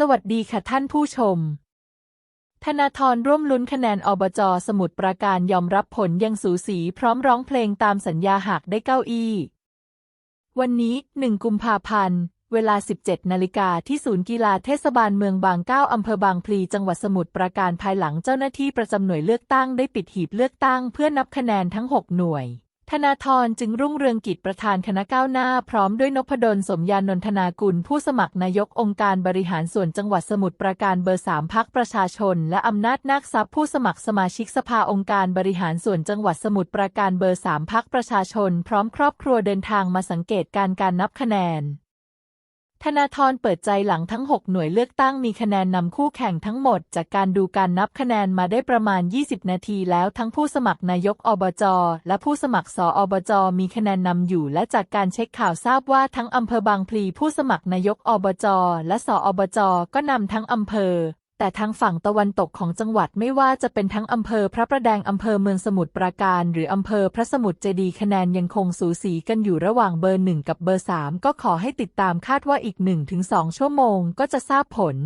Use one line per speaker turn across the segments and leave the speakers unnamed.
สวัสดีค่ะท่านผู้ชม ธนาธรร่วมลุ้นคะแนนอบจสมุทรปราการยอมรับผลยังสูสีพร้อมร้องเพลงตามสัญญาหากได้เก้าอี้ วันนี้ 1 กุมภาพันธ์ เวลา 17 นาฬิกาที่ศูนย์กีฬาเทศบาลเมืองบางเก้าอำเภอบางพลีจังหวัดสมุทรปราการภายหลังเจ้าหน้าที่ประจำหน่วยเลือกตั้งได้ปิดหีบเลือกตั้งเพื่อนับคะแนนทั้ง 6 หน่วย ธนาธรจึงรุ่งเรืองกิจประธานคณะก้าวหน้า พร้อมด้วยนพดลสมยานนทนากุล ผู้สมัครนายกองค์การบริหารส่วนจังหวัดสมุทรปราการเบอร์สามพักประชาชน และอำนาจนักทรัพย์ผู้สมัครสมาชิกสภาองค์การบริหารส่วนจังหวัดสมุทรปราการเบอร์สามพักประชาชน พร้อมครอบครัวเดินทางมาสังเกตการการนับคะแนน ธนาธรเปิดใจหลังทั้ง 6 หน่วยเลือกตั้งมีคะแนนนำคู่แข่งทั้งหมด จากการดูการนับคะแนนมาได้ประมาณ 20 นาทีแล้วทั้งผู้สมัครนายกอบจ และผู้สมัครสออบจ มีคะแนนนำอยู่ และจากการเช็คข่าวทราบว่าทั้งอำเภอบางพลีผู้สมัครนายกอบจ และสออบจ ก็นำทั้งอำเภอ แต่ทางฝั่งตะวันตกของจังหวัดไม่ว่าจะเป็นทั้งอำเภอพระประแดงอำเภอเมืองสมุทรปราการ หรืออำเภอพระสมุทรเจดีคะแนนยังคงสูสีกันอยู่ระหว่างเบอร์หนึ่งกับเบอร์สามก็ขอให้ติดตามคาดว่าอีกหนึ่งถึงสองชั่วโมงก็จะทราบผล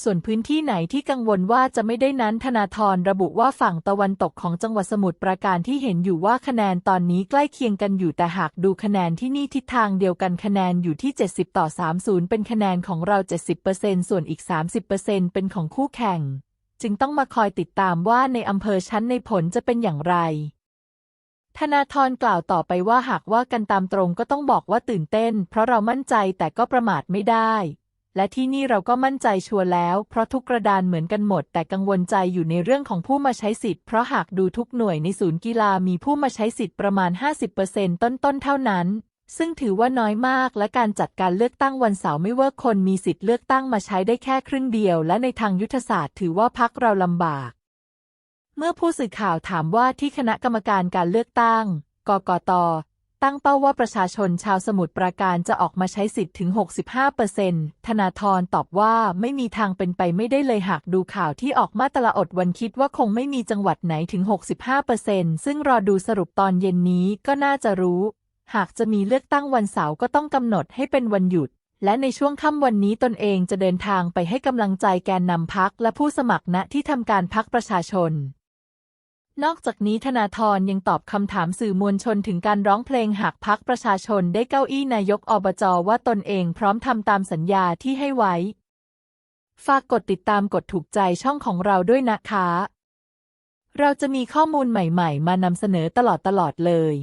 ส่วนพื้นที่ไหนที่กังวลว่าจะไม่ได้นั้นธนาธรระบุว่าฝั่งตะวันตกของจังหวัดสมุทรปราการที่เห็นอยู่ว่าคะแนนตอนนี้ใกล้เคียงกันอยู่แต่หากดูคะแนนที่นี่ทิศทางเดียวกันคะแนนอยู่ที่ 70 ต่อ 30 เป็นคะแนนของเรา 70%ส่วนอีก 30%เป็นของคู่แข่ง จึงต้องมาคอยติดตามว่าในอำเภอชั้นในผลจะเป็นอย่างไรธนาธรกล่าวต่อไปว่าหากว่ากันตามตรงก็ต้องบอกว่าตื่นเต้น เพราะเรามั่นใจแต่ก็ประมาทไม่ได้ และที่นี่เราก็มั่นใจชัวร์แล้ว เพราะทุกกระดานเหมือนกันหมด แต่กังวลใจอยู่ในเรื่องของผู้มาใช้สิทธิ์ เพราะหากดูทุกหน่วยในศูนย์กีฬามีผู้มาใช้สิทธิ์ประมาณ 50%ต้นๆเท่านั้น ซึ่งถือว่าน้อยมาก และการจัดการเลือกตั้งวันเสาร์ไม่เวิร์กคนมีสิทธิ์เลือกตั้งมาใช้ได้แค่ครึ่งเดียว และในทางยุทธศาสตร์ถือว่าพักเราลำบาก เมื่อผู้สื่อข่าวถามว่าที่คณะกรรมการการเลือกตั้ง กกต ตั้งเป้าว่าประชาชนชาวสมุทรปราการจะออกมาใช้สิทธิ์ถึง 65%ธนาธรตอบว่าไม่มีทางเป็นไปไม่ได้เลยหากดูข่าวที่ออกมาตละอดวันคิดว่าคงไม่มีจังหวัดไหนถึง 65%ซึ่งรอดูสรุปตอนเย็นนี้ก็น่าจะรู้ หากจะมีเลือกตั้งวันเสาร์ก็ต้องกำหนดให้เป็นวันหยุด และในช่วงค่ำวันนี้ตนเองจะเดินทางไปให้กำลังใจแกนนำพักและผู้สมัครณที่ทำการพักประชาชน นอกจากนี้ธนาธรยังตอบคำถามสื่อมวลชนถึงการร้องเพลงหากพักประชาชนได้เก้าอี้นายกอบจว่าตนเองพร้อมทำตามสัญญาที่ให้ไว้ ฝากกดติดตามกดถูกใจช่องของเราด้วยนะคะ เราจะมีข้อมูลใหม่ ๆ มานำเสนอตลอดๆเลย